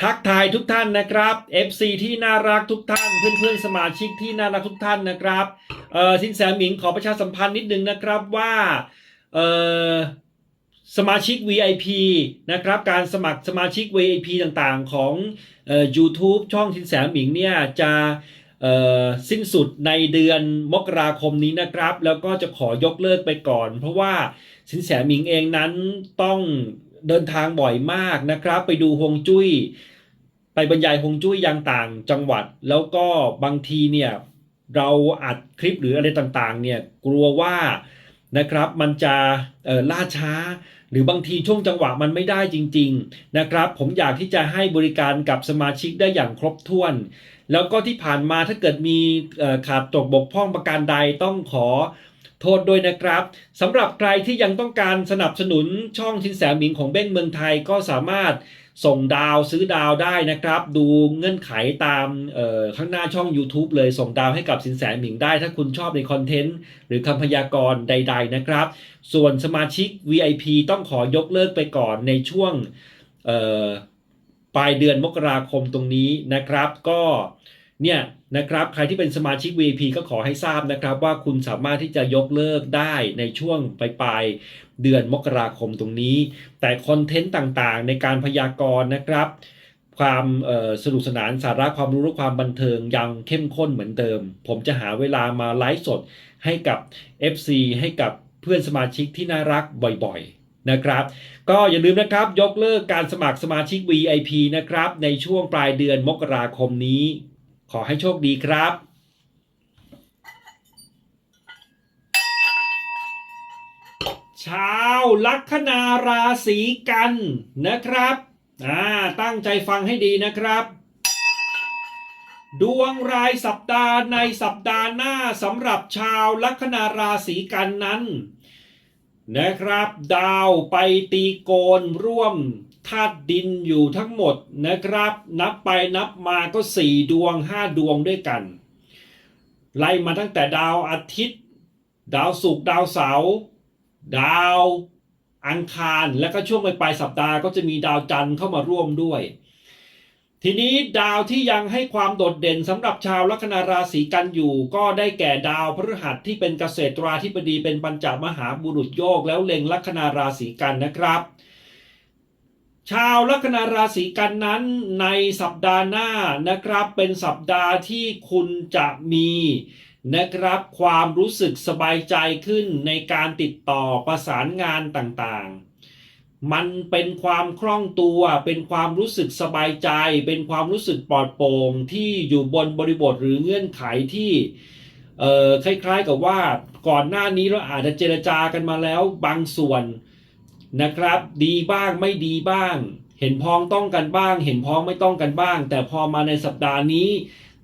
ทักทายทุกท่านนะครับ FC ที่น่ารักทุกท่าน เพื่อนๆสมาชิกที่น่ารักทุกท่านนะครับเอ่อสินแสหมิงขอประชาสัมพันธ์นิดนึงนะครับว่าเอ่อสมาชิก VIP นะครับการสมัครสมาชิก VIP ต่างๆ ของเอ่อ YouTube ช่องสินแสหมิงเนี่ยจะเอ่อสิ้นสุดในเดือนมกราคมนี้นะครับ แล้วก็จะขอยกเลิกไปก่อน เพราะว่าสินแสหมิงเองนั้นต้อง เดินทางบ่อยมากนะครับ ไปดูฮวงจุ้ย ไปบรรยายฮวงจุ้ยยังต่างจังหวัด แล้วก็บางทีเนี่ยเราอัดคลิปหรืออะไรต่างๆเนี่ยกลัวว่านะครับมันจะล่าช้า หรือบางทีช่วงจังหวะมันไม่ได้จริง ๆนะครับ ผมอยากที่จะให้บริการกับสมาชิกได้อย่างครบถ้วน แล้วก็ที่ผ่านมาถ้าเกิดมีขาดตกบกพร่องประการใดต้องขอ โทษด้วยนะครับสำหรับใครที่ยังต้องการสนับสนุนช่องชินแสหมิงของเบ้งเมืองไทยก็สามารถส่งดาวซื้อดาวได้นะครับ ดูเงื่อนไขตามข้างหน้าช่อง YouTube เลยส่งดาวให้กับสินแสหมิงได้ ถ้าคุณชอบในคอนเทนต์หรือคำพยากรณ์ใด ๆนะครับ ส่วนสมาชิก VIP ต้องขอยกเลิกไปก่อนในช่วงปลายเดือนมกราคมตรงนี้นะครับ ก็ เนี่ยนะครับใครที่เป็นสมาชิก VIP ก็ขอให้ทราบนะครับ ว่าคุณสามารถที่จะยกเลิกได้ในช่วงปลายปลายๆเดือนมกราคมตรงนี้ แต่คอนเทนต์ต่างๆ ในการพยากรณ์นะครับ ความสนุกสนานสาระความรู้และความบันเทิงยังเข้มข้นเหมือนเดิม ผมจะหาเวลามาไลฟ์สดให้กับ FC ให้กับเพื่อนสมาชิกที่น่ารักบ่อยๆนะครับ ก็อย่าลืมนะครับยกเลิกการสมัครสมาชิก VIP นะครับในช่วงปลายเดือนมกราคมนี้ ขอให้โชคดีครับชาวลัคนาราศีกันนะครับอ่าตั้งใจฟังให้ดีนะครับ ดวงรายสัปดาห์ในสัปดาห์หน้าสำหรับชาวลัคนาราศีกันนั้น นะครับ ดาวไปตีโกนร่วม ธาตุดินอยู่ทั้งหมดนะครับ นับไปนับมาก็สี่ดวงห้าดวงด้วยกัน ไล่มาตั้งแต่ดาวอาทิตย์ ดาวศุกร์ดาวเสาร์ดาวอังคารแล้วก็ช่วงปลายสัปดาห์ก็จะมีดาวจันทร์เข้ามาร่วมด้วย ทีนี้ดาวที่ยังให้ความโดดเด่นสำหรับชาวลัคนาราศีกันอยู่ ก็ได้แก่ดาวพฤหัสที่เป็นเกษตราธิบดีเป็นปัญจมหาบุรุษโยกแล้วเล็งลัคนาราศีกันนะครับ ชาวลัคนาราศีกันนั้นในสัปดาห์หน้านะครับเป็นสัปดาห์ที่คุณจะมีนะครับความรู้สึกสบายใจขึ้นในการติดต่อประสานงานต่างๆ มันเป็นความคล่องตัว เป็นความรู้สึกสบายใจ เป็นความรู้สึกปลอดโปร่งที่อยู่บนบริบทหรือเงื่อนไขที่เอ่อคล้ายๆกับว่าก่อนหน้านี้เราอาจจะเจรจากันมาแล้วบางส่วน นะครับ ดีบ้างไม่ดีบ้าง เห็นพ้องต้องกันบ้าง เห็นพ้องไม่ต้องกันบ้าง แต่พอมาในสัปดาห์นี้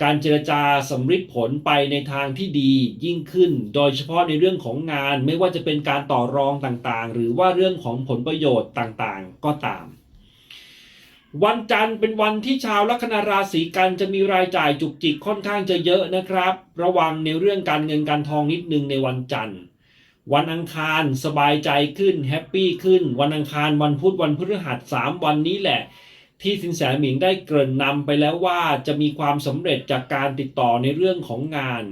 การเจรจาสำฤทธิ์ผลไปในทางที่ดียิ่งขึ้น โดยเฉพาะในเรื่องของงานไม่ว่าจะเป็นการต่อรองต่างๆ หรือว่าเรื่องของผลประโยชน์ต่างๆ ก็ตามวันจันทร์เป็นวันที่ชาวลัคนาราศีกันจะมีรายจ่ายจุกจิกค่อนข้างจะเยอะนะครับ ระวังในเรื่องการเงินการทองนิดนึงในวันจันทร์ วันอังคารสบายใจขึ้นแฮปปี้ขึ้น วันอังคารวันพุธวันพฤหัสสามวันนี้แหละ ที่สินแสหมิงได้เกริ่นนำไปแล้วว่าจะมีความสำเร็จจากการติดต่อในเรื่องของงาน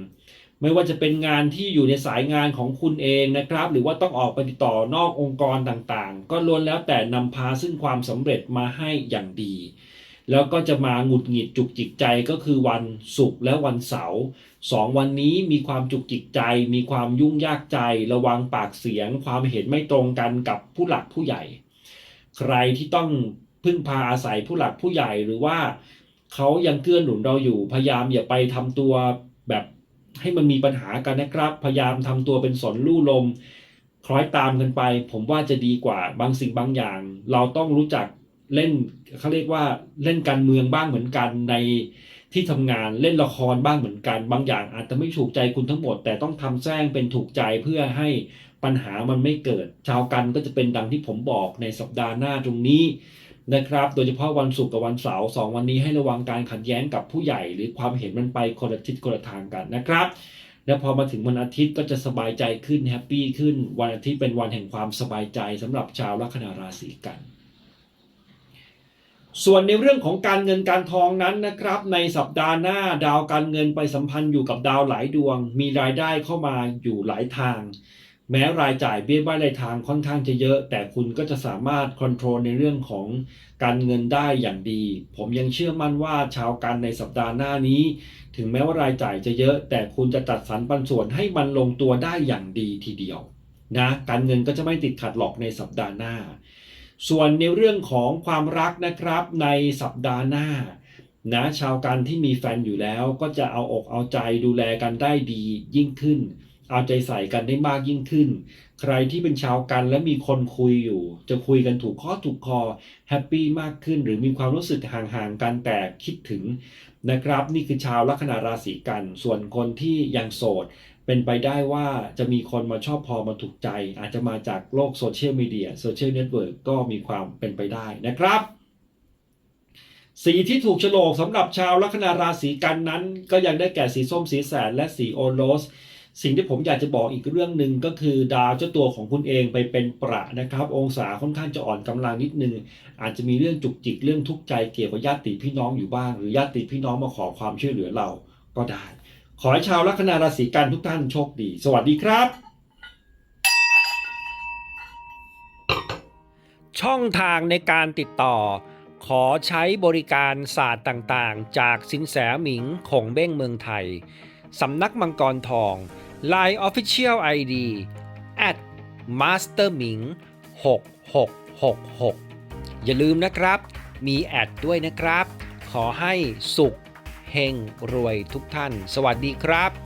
ไม่ว่าจะเป็นงานที่อยู่ในสายงานของคุณเองนะครับ หรือว่าต้องออกไปติดต่อนอกองค์กรต่างๆ ก็ล้วนแล้วแต่นำพาซึ่งความสำเร็จมาให้อย่างดี แล้วก็จะมาหงุดหงิดจุกจิกใจก็คือวันศุกร์และวันเสาร์สองวันนี้มีความจุกจิกใจ มีความยุ่งยากใจ ระวังปากเสียง ความเห็นไม่ตรงกันกับผู้หลักผู้ใหญ่ ใครที่ต้องพึ่งพาอาศัยผู้หลักผู้ใหญ่หรือว่าเขายังเกื้อหนุนเราอยู่ พยายามอย่าไปทำตัวแบบให้มันมีปัญหากันนะครับ พยายามทำตัวเป็นสนลู่ลม คล้อยตามกันไป ผมว่าจะดีกว่าบางสิ่งบางอย่าง เราต้องรู้จัก เล่นเขาเรียกว่าเล่นการเมืองบ้างเหมือนกันในที่ทำงานเล่นละครบ้างเหมือนกัน บางอย่างอาจจะไม่ถูกใจคุณทั้งหมด แต่ต้องทำแซงเป็นถูกใจเพื่อให้ปัญหามันไม่เกิด ชาวกันก็จะเป็นดังที่ผมบอกในสัปดาห์หน้าตรงนี้นะครับ โดยเฉพาะวันศุกร์กับวันเสาร์สองวันนี้ให้ระวังการขัดแย้งกับผู้ใหญ่ หรือความเห็นมันไปคนละทิศคนละทางกันนะครับ แล้วพอมาถึงวันอาทิตย์ก็จะสบายใจขึ้นแฮปปี้ขึ้น วันอาทิตย์เป็นวันแห่งความสบายใจสำหรับชาวลัคนาราศีกัน ส่วนในเรื่องของการเงินการทองนั้นนะครับ ในสัปดาห์หน้าดาวการเงินไปสัมพันธ์อยู่กับดาวหลายดวง มีรายได้เข้ามาอยู่หลายทาง แม้รายจ่ายเบี้ยบ้ายรายทางค่อนข้างจะเยอะ แต่คุณก็จะสามารถควบคุมในเรื่องของการเงินได้อย่างดี ผมยังเชื่อมั่นว่าชาวกันในสัปดาห์หน้านี้ ถึงแม้ว่ารายจ่ายจะเยอะ แต่คุณจะจัดสรรปันส่วนให้มันลงตัวได้อย่างดีทีเดียว นะ การเงินก็จะไม่ติดขัดหรอกในสัปดาห์หน้า ส่วนในเรื่องของความรักนะครับในสัปดาห์หน้านะชาวกันที่มีแฟนอยู่แล้วก็จะเอาอกเอาใจดูแลกันได้ดียิ่งขึ้น เอาใจใส่กันได้มากยิ่งขึ้น ใครที่เป็นชาวกันและมีคนคุยอยู่ จะคุยกันถูกข้อถูกคอแฮปปี้มากขึ้น หรือมีความรู้สึกห่างๆกันแต่คิดถึงนะครับ นี่คือชาวลัคนาราศีกัน ส่วนคนที่ยังโสด เป็นไปได้ว่าจะมีคนมาชอบพอมาถูกใจ อาจจะมาจากโลกโซเชียลมีเดียโซเชียลเน็ตเวิร์กก็มีความเป็นไปได้นะครับ สีที่ถูกโฉลกสำหรับชาวลัคนาราศีกันนั้น ก็ยังได้แก่สีส้มสีแสดและสีโอโรสสิ่งที่ผมอยากจะบอกอีกเรื่องหนึ่งก็คือดาวเจ้าตัวของคุณเองไปเป็นประนะครับ องศาค่อนข้างจะอ่อนกำลังนิดนึง อาจจะมีเรื่องจุกจิกเรื่องทุกข์ใจเกี่ยวกับญาติพี่น้องอยู่บ้าง หรือญาติพี่น้องมาขอความช่วยเหลือเราก็ได้ ขอให้ชาวลัคนาราศีกันทุกท่านโชคดี สวัสดีครับ ช่องทางในการติดต่อ ขอใช้บริการศาสตร์ต่างๆ จากสินแสหมิงคงเบ้งเมืองไทย สำนักมังกรทอง Line Official ID at master หมิง6666 อย่าลืมนะครับ มีแอดด้วยนะครับ ขอให้สุข เฮงรวยทุกท่าน สวัสดีครับ